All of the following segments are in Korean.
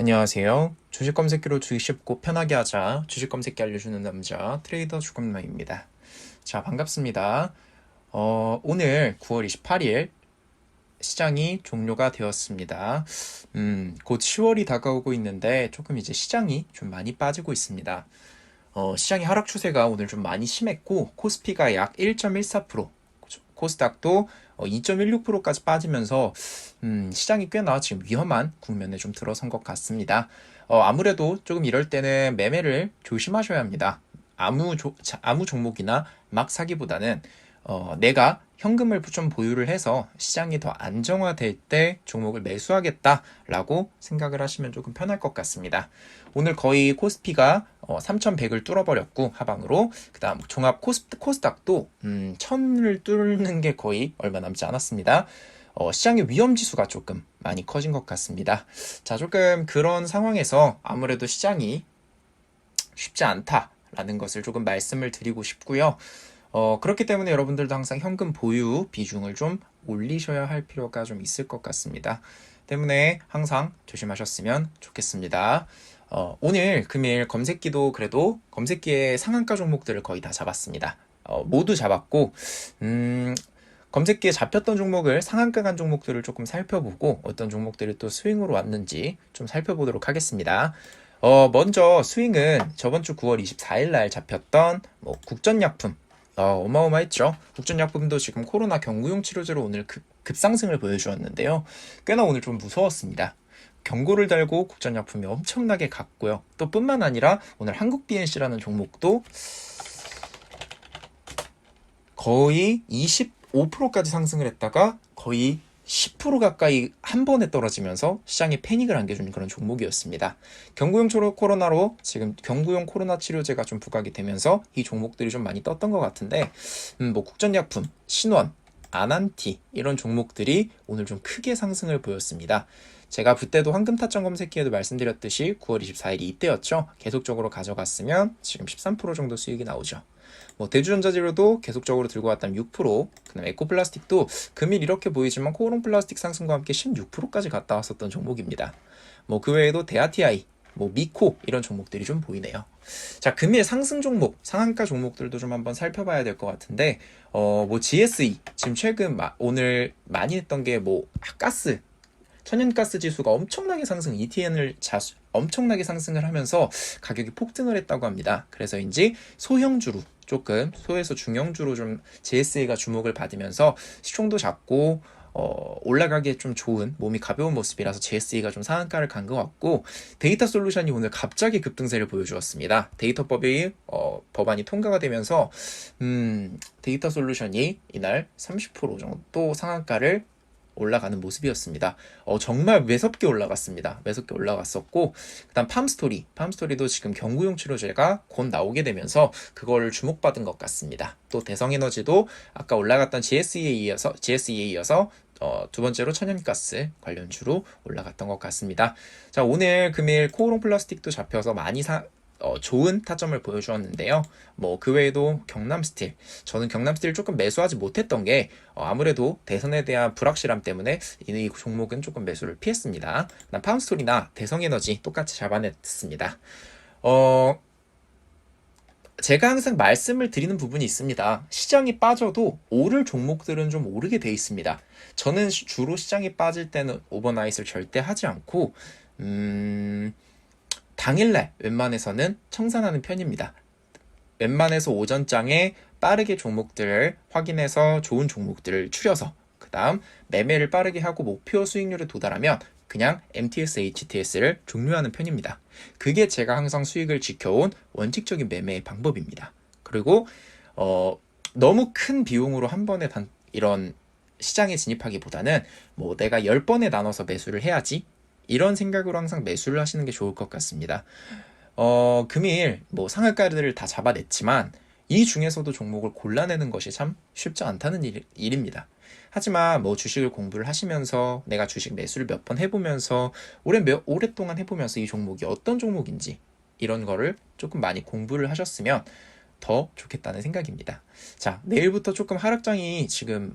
안녕하세요. 주식 검색기로 주식 쉽고 편하게 하자. 주식 검색기 알려주는 남자 트레이더 주검남입니다. 자, 반갑습니다. 어, 오늘 9월 28일 시장이 종료가 되었습니다. 음, 곧 10월이 다가오고 있는데 조금 이제 시장이 좀 많이 빠지고 있습니다. 어, 시장의 하락 추세가 오늘 좀 많이 심했고 코스피가 약 1.14%, 코스닥도 어, 2.16%까지 빠지면서 음, 시장이 꽤나 지금 위험한 국면에 좀 들어선 것 같습니다. 어, 아무래도 조금 이럴 때는 매매를 조심하셔야 합니다. 아무 조, 자, 아무 종목이나 막 사기보다는 어, 내가 현금을 좀 보유를 해서 시장이 더 안정화될 때 종목을 매수하겠다라고 생각을 하시면 조금 편할 것 같습니다. 오늘 거의 코스피가 어, 3,100을 뚫어버렸고 하방으로 그다음 종합 코스, 코스닥도 음, 1,000을 뚫는 게 거의 얼마 남지 않았습니다. 어, 시장의 위험 지수가 조금 많이 커진 것 같습니다. 자, 조금 그런 상황에서 아무래도 시장이 쉽지 않다라는 것을 조금 말씀을 드리고 싶고요. 어, 그렇기 때문에 여러분들도 항상 현금 보유 비중을 좀 올리셔야 할 필요가 좀 있을 것 같습니다. 때문에 항상 조심하셨으면 좋겠습니다. 어, 오늘 금일 검색기도 그래도 검색기의 상한가 종목들을 거의 다 잡았습니다. 어, 모두 잡았고, 음, 검색기에 잡혔던 종목을 상한가 간 종목들을 조금 살펴보고 어떤 종목들이 또 스윙으로 왔는지 좀 살펴보도록 하겠습니다. 어, 먼저 스윙은 저번 주 9월 24일 날 잡혔던 뭐 국전약품 어, 어마어마했죠. 국전약품도 지금 코로나 경구용 치료제로 오늘 급, 급상승을 보여주었는데요. 꽤나 오늘 좀 무서웠습니다. 경고를 달고 국전약품이 엄청나게 갔고요. 또 뿐만 아니라 오늘 한국 BNC라는 종목도 거의 25%까지 상승을 했다가 거의 10% 가까이 한 번에 떨어지면서 시장에 패닉을 안겨주는 그런 종목이었습니다. 경구용 코로나로 지금 경구용 코로나 치료제가 좀 부각이 되면서 이 종목들이 좀 많이 떴던 것 같은데, 음, 뭐 국전약품, 신원, 아난티 이런 종목들이 오늘 좀 크게 상승을 보였습니다. 제가 그때도 황금 타점 검색기에도 말씀드렸듯이 9월 24일이 이때였죠. 계속적으로 가져갔으면 지금 13% 정도 수익이 나오죠. 뭐 대주전자재료도 계속적으로 들고 왔다면 6%, 그다음 에코플라스틱도 금일 이렇게 보이지만 코오롱 플라스틱 상승과 함께 16%까지 갔다 왔었던 종목입니다. 뭐 그 외에도 데아티아이, 뭐 미코 이런 종목들이 좀 보이네요. 자, 금일 상승 종목, 상한가 종목들도 좀 한번 살펴봐야 될 것 같은데, 어, 뭐 GSE 지금 최근 마, 오늘 많이 했던 게 뭐 가스 천연가스 지수가 엄청나게 상승, ETN을 자수, 엄청나게 상승을 하면서 가격이 폭등을 했다고 합니다. 그래서인지 소형주로 조금 소에서 중형주로 좀 JSA가 주목을 받으면서 시총도 작고 어, 올라가기에 좀 좋은 몸이 가벼운 모습이라서 JSE가 좀 상한가를 간 것 같고 데이터 솔루션이 오늘 갑자기 급등세를 보여주었습니다. 데이터법이 어, 법안이 통과가 되면서 음, 데이터 솔루션이 이날 30% 정도 상한가를 올라가는 모습이었습니다. 어, 정말 매섭게 올라갔습니다. 매섭게 올라갔었고, 그 다음 팜스토리. 팜스토리도 지금 경구용 치료제가 곧 나오게 되면서 그걸 주목받은 것 같습니다. 또 대성에너지도 아까 올라갔던 GSE에 이어서, GSE에 이어서 어, 두 번째로 천연가스 관련주로 올라갔던 것 같습니다. 자, 오늘 금일 코오롱 플라스틱도 잡혀서 많이 사, 어, 좋은 타점을 보여주었는데요. 뭐 그 외에도 경남 스틸 저는 경남 스틸 조금 매수하지 못했던 게 어, 아무래도 대선에 대한 불확실함 때문에 이 종목은 조금 매수를 피했습니다. 난 파운스토리나 대성에너지 똑같이 잡아냈습니다. 어 제가 항상 말씀을 드리는 부분이 있습니다. 시장이 빠져도 오를 종목들은 좀 오르게 돼 있습니다. 저는 주로 시장이 빠질 때는 오버나잇을 절대 하지 않고 음. 당일날 웬만해서는 청산하는 편입니다. 웬만해서 오전장에 빠르게 종목들을 확인해서 좋은 종목들을 추려서 그 다음 매매를 빠르게 하고 목표 수익률에 도달하면 그냥 MTS, HTS를 종료하는 편입니다. 그게 제가 항상 수익을 지켜온 원칙적인 매매의 방법입니다. 그리고 어, 너무 큰 비용으로 한 번에 단, 이런 시장에 진입하기보다는 뭐 내가 10번에 나눠서 매수를 해야지 이런 생각으로 항상 매수를 하시는 게 좋을 것 같습니다. 어, 금일 뭐 상한가를 다 잡아냈지만 이 중에서도 종목을 골라내는 것이 참 쉽지 않다는 일, 일입니다. 하지만 뭐 주식을 공부를 하시면서 내가 주식 매수를 몇 번 해보면서 오래 몇, 오랫동안 해보면서 이 종목이 어떤 종목인지 이런 거를 조금 많이 공부를 하셨으면 더 좋겠다는 생각입니다. 자, 내일부터 조금 하락장이 지금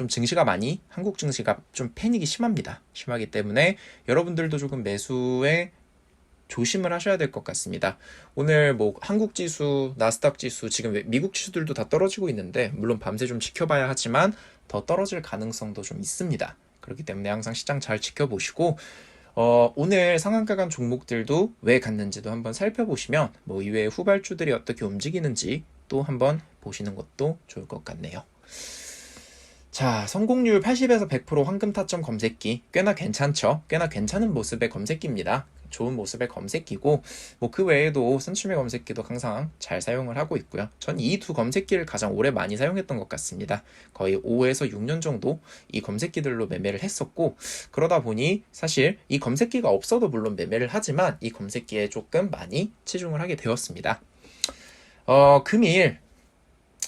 좀 증시가 많이 한국 증시가 좀 패닉이 심합니다. 심하기 때문에 여러분들도 조금 매수에 조심을 하셔야 될 것 같습니다. 오늘 뭐 한국 지수, 나스닥 지수, 지금 미국 지수들도 다 떨어지고 있는데 물론 밤새 좀 지켜봐야 하지만 더 떨어질 가능성도 좀 있습니다. 그렇기 때문에 항상 시장 잘 지켜보시고 어, 오늘 상한가 간 종목들도 왜 갔는지도 한번 살펴보시면 뭐 이외에 후발주들이 어떻게 움직이는지 또 한번 보시는 것도 좋을 것 같네요. 자, 성공률 80에서 100% 황금 타점 검색기 꽤나 괜찮죠? 꽤나 괜찮은 모습의 검색기입니다. 좋은 모습의 검색기고 뭐 그 외에도 선출매 검색기도 항상 잘 사용을 하고 있고요. 전 이 두 검색기를 가장 오래 많이 사용했던 것 같습니다. 거의 5에서 6년 정도 이 검색기들로 매매를 했었고 그러다 보니 사실 이 검색기가 없어도 물론 매매를 하지만 이 검색기에 조금 많이 치중을 하게 되었습니다. 어, 금일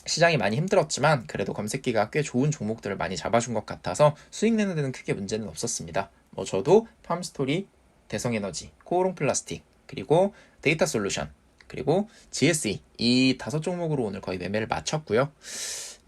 시장이 많이 힘들었지만 그래도 검색기가 꽤 좋은 종목들을 많이 잡아준 것 같아서 수익 내는 데는 크게 문제는 없었습니다. 뭐 저도 팜스토리, 대성에너지, 코오롱 플라스틱, 그리고 데이터 솔루션, 그리고 GSE 이 다섯 종목으로 오늘 거의 매매를 마쳤고요.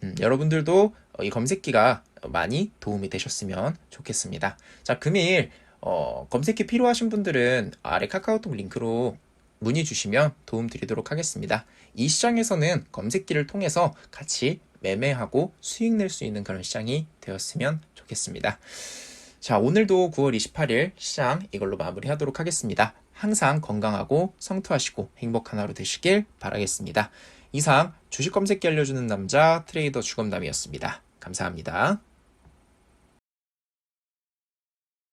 음, 여러분들도 어, 이 검색기가 많이 도움이 되셨으면 좋겠습니다. 자, 금일 어, 검색기 필요하신 분들은 아래 카카오톡 링크로 문의 주시면 도움 드리도록 하겠습니다. 이 시장에서는 검색기를 통해서 같이 매매하고 수익 낼 수 있는 그런 시장이 되었으면 좋겠습니다. 자, 오늘도 9월 28일 시장 이걸로 마무리하도록 하겠습니다. 항상 건강하고 성투하시고 행복한 하루 되시길 바라겠습니다. 이상 주식 검색기 알려주는 남자 트레이더 주검남이었습니다. 감사합니다.